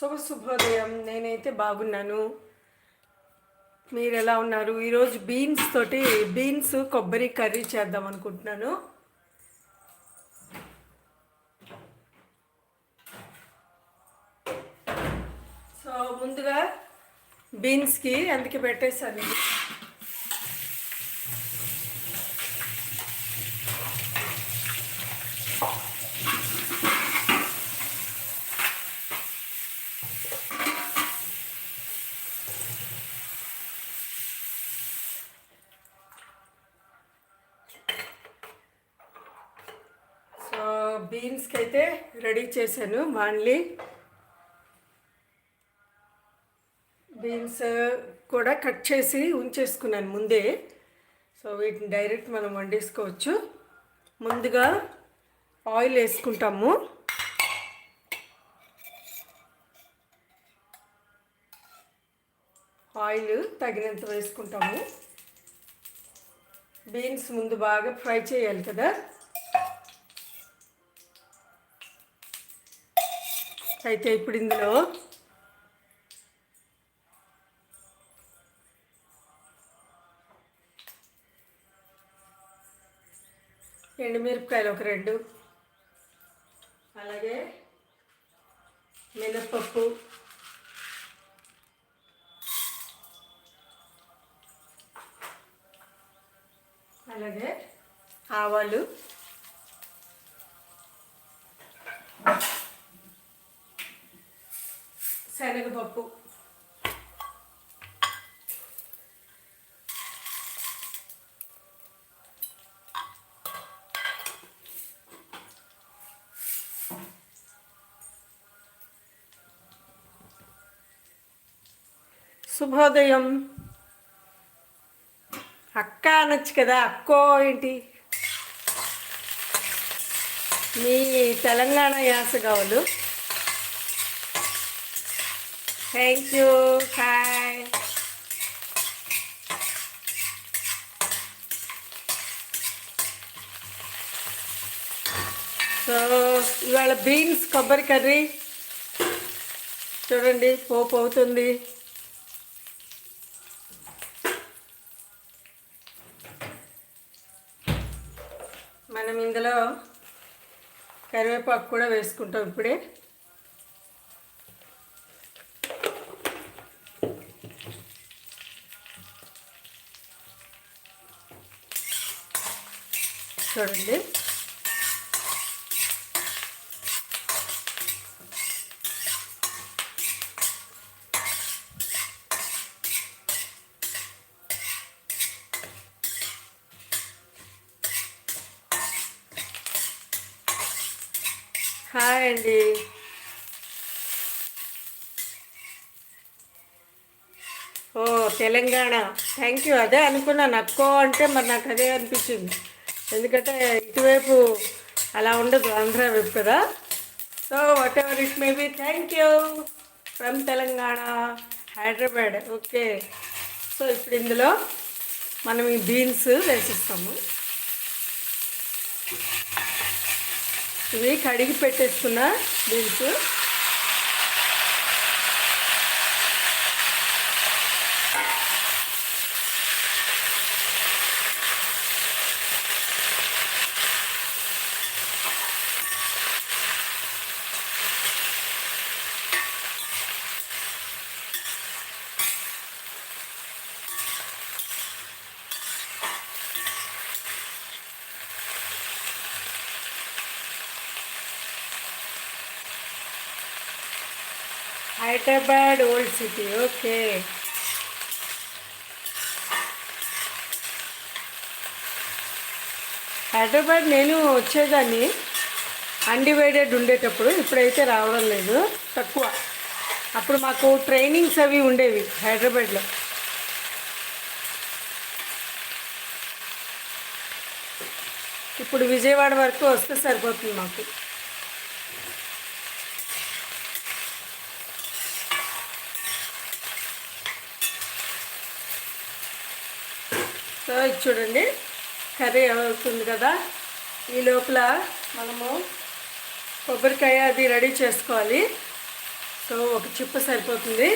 శుభ శుభోదయం. నేనైతే బాగున్నాను. మీరు ఎలా ఉన్నారు? ఈరోజు బీన్స్ తోటి బీన్స్ కొబ్బరి కర్రీ చేద్దాం అనుకుంటున్నాను. సో ముందుగా బీన్స్కి అందుకే పెట్టేశాను ఇది. సో బీన్స్కి అయితే రెడీ చేశాను. మాన్లీ బీన్స్ కూడా కట్ చేసి ఉంచేసుకున్నాను ముందే. సో వీటిని డైరెక్ట్ మనం వండేసుకోవచ్చు. ముందుగా ఆయిల్ వేసుకుంటాము. ఆయిల్ తగినంత వేసుకుంటాము. బీన్స్ ముందు బాగా ఫ్రై చేయాలి కదా. అయితే ఇప్పుడు ఇందులో ఎండుమిరపకాయలు ఒక రెండు శుభోదయం. అక్క అనొచ్చు కదా అక్కో ఏంటి? మీ తెలంగాణ యాస థ్యాంక్ యూ హాయ్ సో ఇవాళ బీన్స్ కొబ్బరి కర్రీ. చూడండి పోపు అవుతుంది. మనం ఇందులో కరివేపాకు కూడా వేసుకుంటాం ఇప్పుడే. చూడండి. హాయ్ ఓ తెలంగాణ. థ్యాంక్ యూ అదే అనుకున్నాను అక్కో అంటే మరి నాకు అదే అనిపించింది. ఎందుకంటే ఇటువైపు అలా ఉండదు ఆంధ్ర వైపు కదా. So whatever it may be thank you from Telangana Hyderabad. Okay so ఇప్పుడు ఇందులో మనం ఈ బీన్స్ వేసిస్తాము. ఇవి కడిగి పెట్టేసుకున్న beans Hyderabad old city okay. Hyderabad నేను వచ్చేదాన్ని అన్డివైడెడ్ ఉండేటప్పుడు ఇప్పుడైతే రావడం లేదు తక్కువ. అప్పుడు మాకు ట్రైనింగ్స్ అవి ఉండేవి హైదరాబాద్లో. ఇప్పుడు విజయవాడ వరకు వస్తే సరిపోతుంది మాకు. ఇది చూడండి. కర్రీ అవుతుంది కదా. ఈ లోపల మనము కొబ్బరికాయ అది రెడీ చేసుకోవాలి. సో ఒక చిప్ప సరిపోతుంది.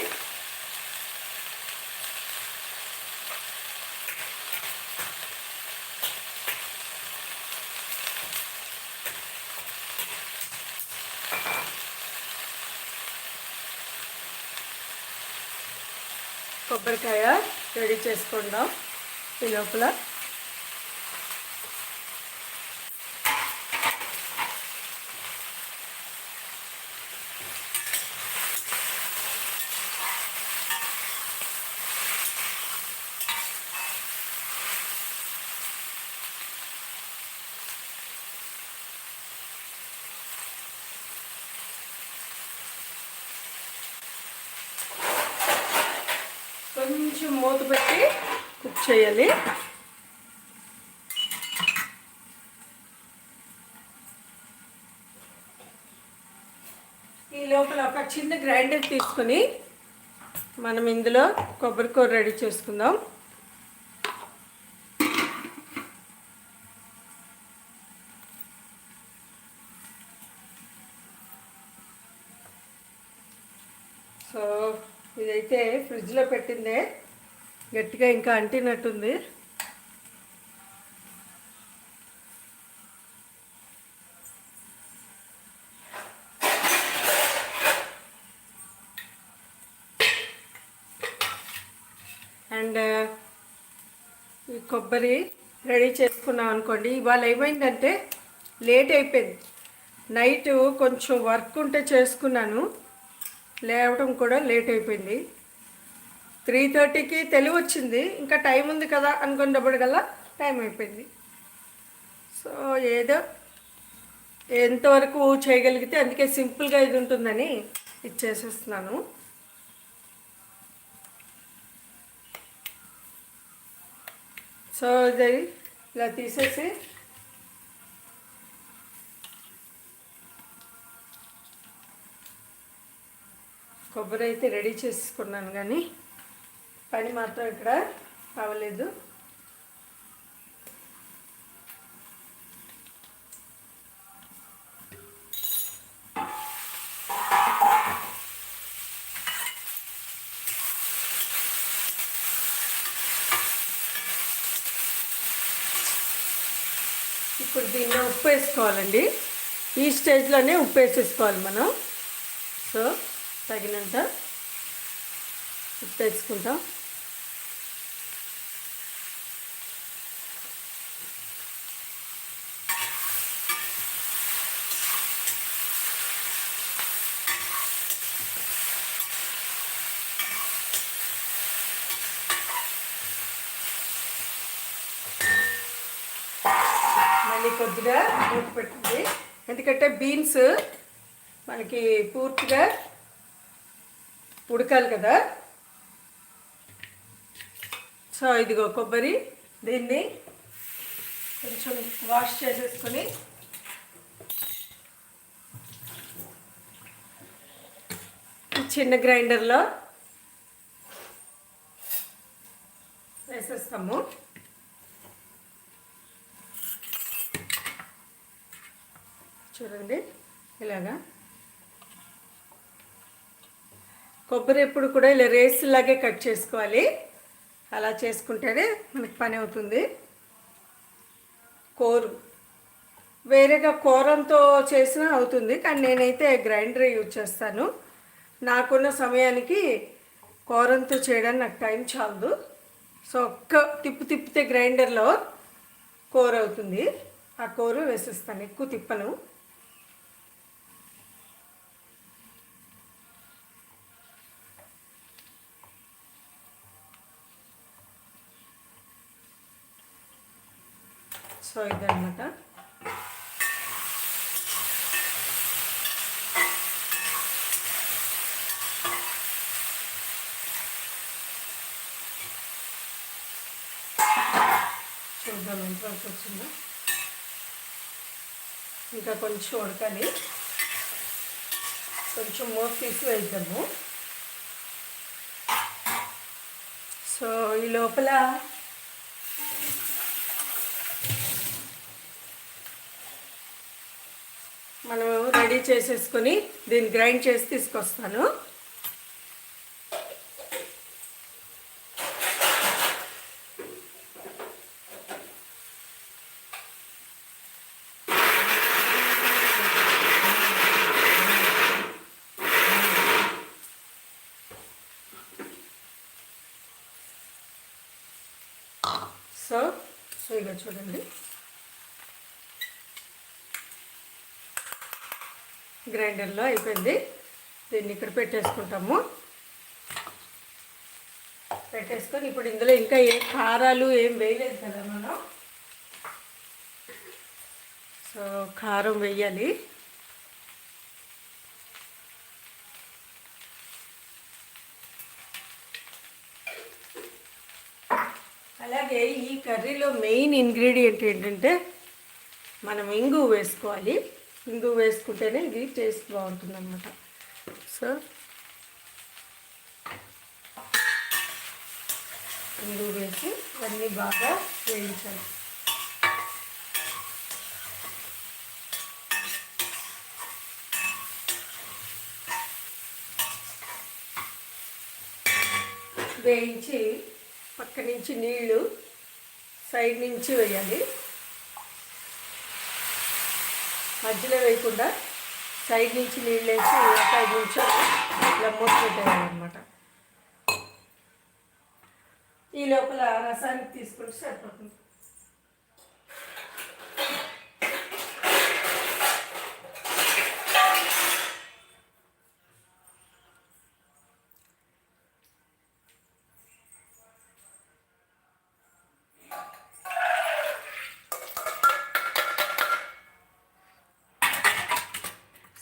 కొబ్బరికాయ రెడీ చేసుకుందాం. ఈ లోపల కొంచెం మూత పెట్టి కుక్ చేయాలి. ఈ లోపల ఒక చిన్న గ్రైండర్ తీసుకొని మనం ఇందులో కొబ్బరికూర రెడీ చేసుకుందాం. సో ఇదైతే ఫ్రిడ్జ్లో పెట్టిందే. గట్టిగా ఇంకా అంటినట్టుంది. అండ్ ఈ కొబ్బరి రెడీ చేసుకున్నాం అనుకోండి. ఇవాళ ఏమైందంటే లేట్ అయిపోయింది. నైట్ కొంచెం వర్క్ ఉంటే చేసుకున్నాను. లేవడం కూడా లేట్ అయిపోయింది. త్రీ థర్టీకి తెలివి వచ్చింది ఇంకా టైం ఉంది కదా అనుకునేటప్పటికల్లా టైం అయిపోయింది. సో ఏదో ఎంతవరకు చేయగలిగితే అందుకే సింపుల్గా ఇది ఉంటుందని ఇచ్చేసేస్తున్నాను. సో ఇది ఇలా తీసేసి కొబ్బరి అయితే రెడీ చేసుకున్నాను కానీ పని మాత్రం ఇక్కడ అవ్వలేదు. ఇప్పుడు దీన్ని ఉప్పు వేసుకోవాలండి. ఈ స్టేజ్లోనే ఉప్పు వేసేసుకోవాలి మనం. సో తగినంత ఉప్పు వేసుకుంటాం మళ్ళీ కొద్దిగా మూత పెట్టింది ఎందుకంటే బీన్స్ మనకి పూర్తిగా ఉడకాలి కదా. సో ఇదిగో కొబ్బరి దీన్ని కొంచెం వాష్ చేసేసుకొని చిన్న గ్రైండర్లో వేసేస్తాము. చూడండి. ఇలాగా. కొబ్బరి ఎప్పుడు కూడా ఇలా రేస్ లాగే కట్ చేసుకోవాలి. అలా చేసుకుంటేనే మనకి పని అవుతుంది. కోరు వేరేగా కూరంతో చేసినా అవుతుంది కానీ నేనైతే గ్రైండర్ యూజ్ చేస్తాను. నాకున్న సమయానికి కూరంతో చేయడానికి నాకు టైం చాలదు. సో ఒక్క తిప్పు తిప్పితే గ్రైండర్లో కూర అవుతుంది. ఆ కూర వేసేస్తాను ఎక్కువ తిప్పను. సో ఇదన్నమాట చూద్దాం ఎంతవరకు వచ్చిందో. ఇంకా కొంచెం ఉడకాలి. కొంచెం మూత తీసి వేద్దాము. సో ఈ లోపల మనం రెడీ చేసేసుకొని దీన్ని గ్రైండ్ చేసి తీసుకొస్తాను. సో సో ఇక చూడండి. గ్రైండర్లో అయిపోయింది. దీన్ని ఇక్కడ పెట్టేసుకుంటాము. పెట్టేసుకొని ఇప్పుడు ఇందులో ఇంకా ఏ కారాలు ఏం వేయలేదు కదా మనం. సో కారం వేయాలి. అలాగే ఈ కర్రీలో మెయిన్ ఇంగ్రీడియంట్ ఏంటంటే మనం ఇంగు వేసుకోవాలి. ఇంగు వేసుకుంటేనే ఇది టేస్ట్ బాగుంటుంది అనమాట సో ఇంగు వేసి అన్నీ బాగా వేయించాలి. వేయించి పక్క నుంచి నీళ్ళు సైడ్ నుంచి వేయాలి. మధ్యలో వేయకుండా సైడ్ నుంచి నీళ్ళు వేసి ఒక ఐదు నిమిషాలు ఇలా మూత పెట్టేయాలన్నమాట. ఈ లోపల రసానికి తీసుకుంటే సరిపోతుంది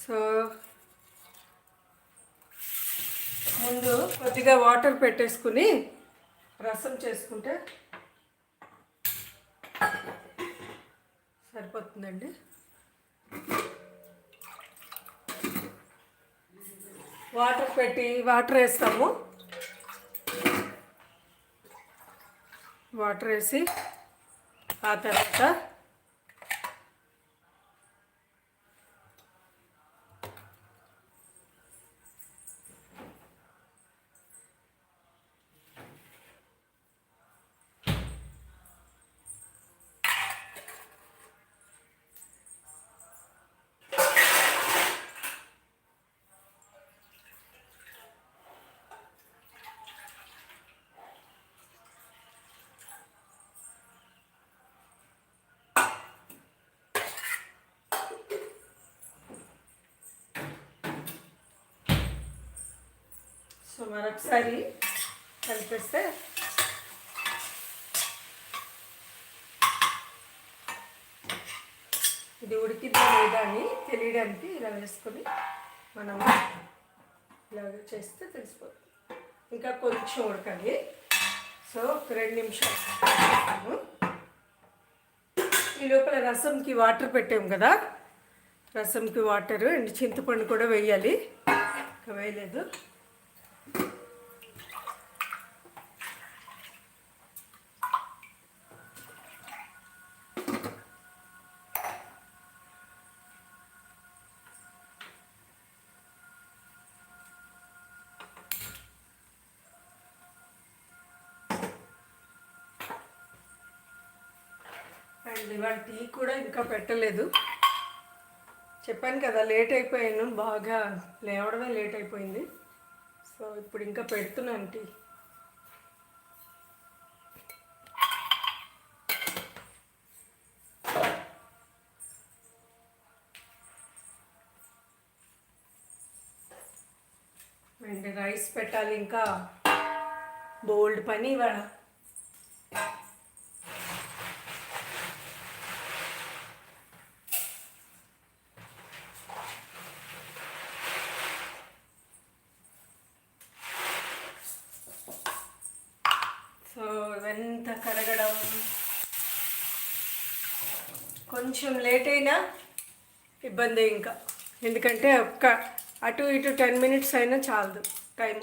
సో ముందు కొద్దిగా వాటర్ పెట్టేసుకుని రసం చేసుకుంటే సరిపోతుందండి. వాటర్ పెట్టి వాటర్ వేస్తాము. వాటర్ వేసి ఆ తర్వాత సో మరొకసారి కలిపేస్తే ఇది ఉడికిందా లేదా అని తెలియడానికి ఇలా వేసుకొని మనం ఇలాగ చేస్తే తెలిసిపోతుంది. ఇంకా కొంచెం ఉడకాలి సో ఒక రెండు నిమిషాలు ఈ లోపల రసంకి వాటర్ పెట్టాము కదా? రసంకి వాటర్ అండ్ చింతపండు కూడా వేయాలి. ఇంకా వేయలేదు. అండ్ ఇవాళ టీ కూడా ఇంకా పెట్టలేదు. చెప్పాను కదా లేట్ అయిపోయాను. బాగా లేవడమే లేట్ అయిపోయింది. సో ఇప్పుడు ఇంకా పెడుతున్నాను టీ. అండ్ రైస్ పెట్టాలి ఇంకా. బోల్డ్ పని ఇవాళ సో ఎంత కడగడం కొంచెం లేట్ అయినా ఇబ్బంది ఇంకా. ఎందుకంటే ఒక్క అటు ఇటు టెన్ మినిట్స్ అయినా చాలదు టైం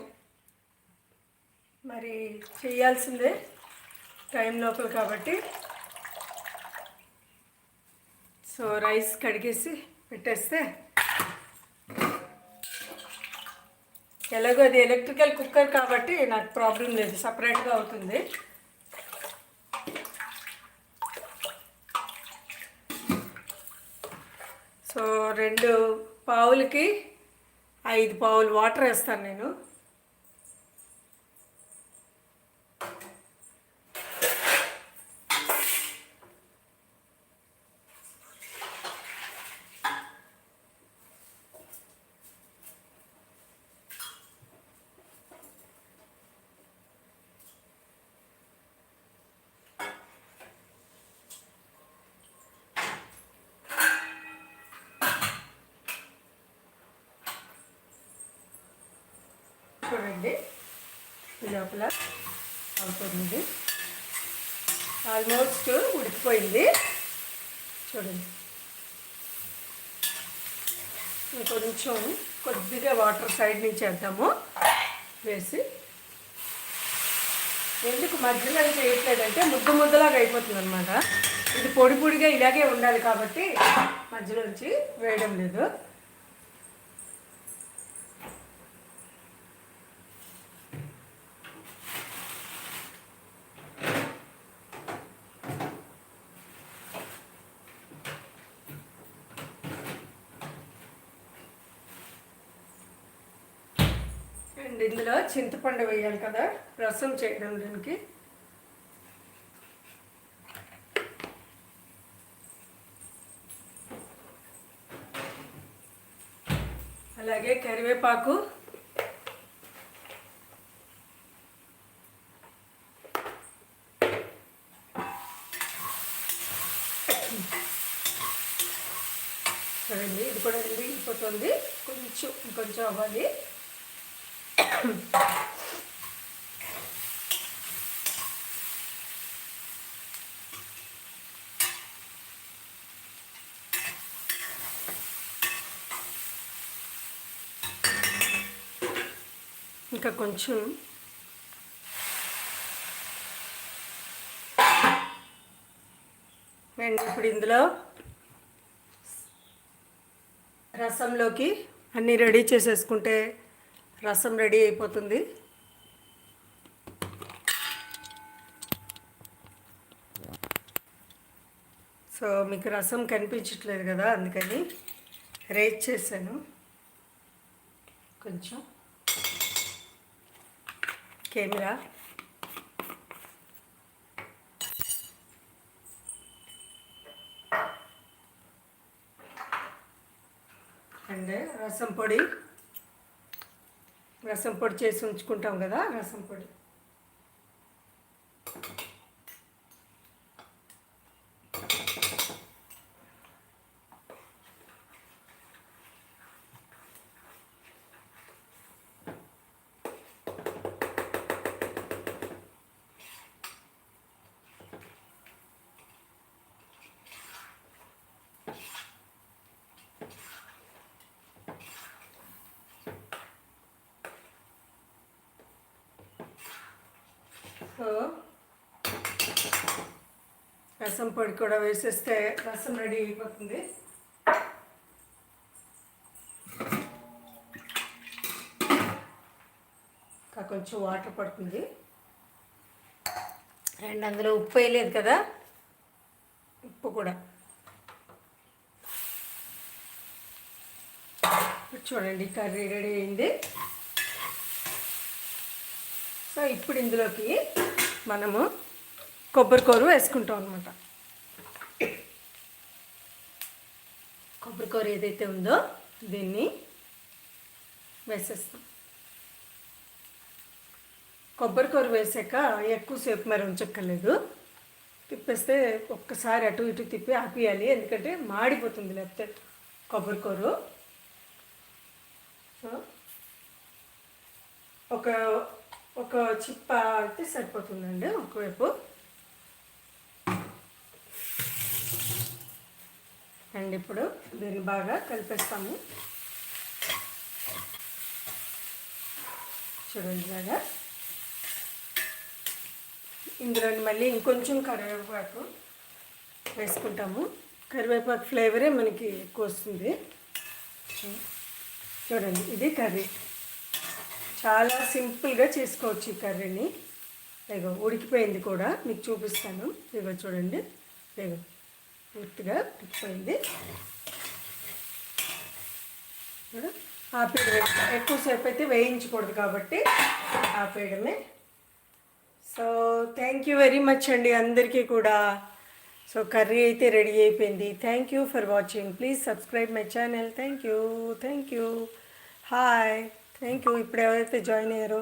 మరి చేయాల్సిందే టైం లోపల కాబట్టి. సో రైస్ కడిగేసి పెట్టేస్తే ఎలాగో అది ఎలక్ట్రికల్ కుక్కర్ కాబట్టి నాకు ప్రాబ్లం లేదు సపరేట్గా అవుతుంది. సో రెండు పావులకి ఐదు పావులు వాటర్ వేస్తాను నేను. చూడండి. ఈ లోపల అవుతుంది. ఆల్మోస్ట్ ఉడికిపోయింది. చూడండి. కొంచెం కొద్దిగా వాటర్ సైడ్ నుంచి వేద్దాము. వేసి ఎందుకు మధ్యలో చేయట్లేదంటే ముద్ద ముద్దలాగా అయిపోతుంది అనమాట ఇది పొడి పొడిగా ఇలాగే ఉండాలి కాబట్టి మధ్యలోంచి వేయడం లేదు అండ్ ఇందులో చింతపండు వేయాలి కదా రసం చేయడం దీనికి. అలాగే కరివేపాకు. చూడండి ఇది కూడా ఎండిపోతుంది కొంచెం కొంచెం అవ్వాలి. ఇంకా కొంచెం అండ్ ఇప్పుడు ఇందులో రసంలోకి అన్నీ రెడీ చేసేసుకుంటే రసం రెడీ అయిపోతుంది. సో మీకు రసం కనిపించట్లేదు కదా అందుకని రేట్ చేశాను. కొంచెం. కెమెరా. అండ్ రసం పొడి. రసం పొడి చేసి ఉంచుకుంటాం కదా రసం పొడి సో రసం పొడి కూడా వేసేస్తే రసం రెడీ అయిపోతుంది. కొంచెం వాటర్ పడుతుంది. అండ్ అందులో ఉప్పు వేయలేదు కదా? ఉప్పు కూడా. చూడండి కర్రీ రెడీ అయింది. సో ఇప్పుడు ఇందులోకి మనము కొబ్బరికూర వేసుకుంటాం అనమాట కొబ్బరికూర ఏదైతే ఉందో దీన్ని వేసేస్తాం. కొబ్బరికూర వేసాక ఎక్కువసేపు మరి ఉంచక్కర్లేదు. తిప్పేస్తే ఒక్కసారి అటు ఇటు తిప్పి ఆపియాలి. ఎందుకంటే మాడిపోతుంది లేకపోతే కొబ్బరికూర సో ఒక ఒక చిప్ప అయితే సరిపోతుందండి. ఒకవైపు అండ్ ఇప్పుడు దీన్ని బాగా కలిపేస్తాము. చూడండి బాగా ఇందులో మళ్ళీ ఇంకొంచెం కరివేపాకు వేసుకుంటాము. కరివేపాకు ఫ్లేవరే మనకి ఎక్కువ వస్తుంది. చూడండి ఇది కర్రీ. చాలా సింపుల్గా చేసుకోవచ్చు ఈ కర్రీని. ఇగో ఉడికిపోయింది కూడా. మీకు చూపిస్తాను. ఇగో చూడండి. ఇగో పూర్తిగా ఉడికిపోయింది చూడు ఆపేయడం ఎక్కువసేపు అయితే వేయించకూడదు కాబట్టి ఆపేయడమే so thank you very much అండి అందరికీ కూడా. సో కర్రీ అయితే రెడీ అయిపోయింది. Thank you for watching please subscribe my channel thank you thank you hi thank you ఇప్పుడు ఎవరైతే జాయిన్ అయ్యారో.